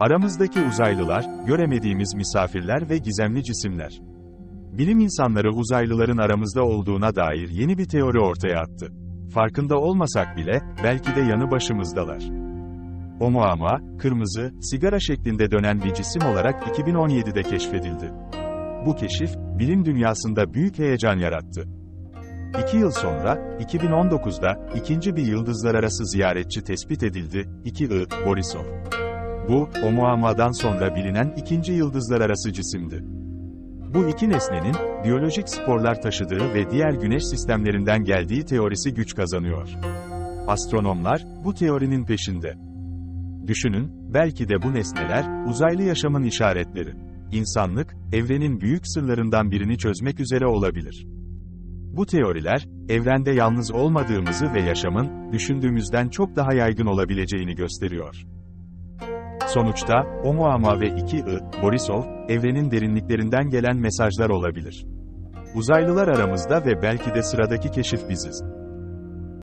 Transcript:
Aramızdaki uzaylılar, göremediğimiz misafirler ve gizemli cisimler. Bilim insanları uzaylıların aramızda olduğuna dair yeni bir teori ortaya attı. Farkında olmasak bile, belki de yanı başımızdalar. Oumuamua, kırmızı, sigara şeklinde dönen bir cisim olarak 2017'de keşfedildi. Bu keşif, bilim dünyasında büyük heyecan yarattı. İki yıl sonra, 2019'da, ikinci bir yıldızlar arası ziyaretçi tespit edildi, 2I, Borisov. Bu, Oumuamua'dan sonra bilinen ikinci yıldızlar arası cisimdi. Bu iki nesnenin, biyolojik sporlar taşıdığı ve diğer güneş sistemlerinden geldiği teorisi güç kazanıyor. Astronomlar, bu teorinin peşinde. Düşünün, belki de bu nesneler, uzaylı yaşamın işaretleri. İnsanlık, evrenin büyük sırlarından birini çözmek üzere olabilir. Bu teoriler, evrende yalnız olmadığımızı ve yaşamın, düşündüğümüzden çok daha yaygın olabileceğini gösteriyor. Sonuçta, Oumuamua ve 2I, Borisov, evrenin derinliklerinden gelen mesajlar olabilir. Uzaylılar aramızda ve belki de sıradaki keşif biziz.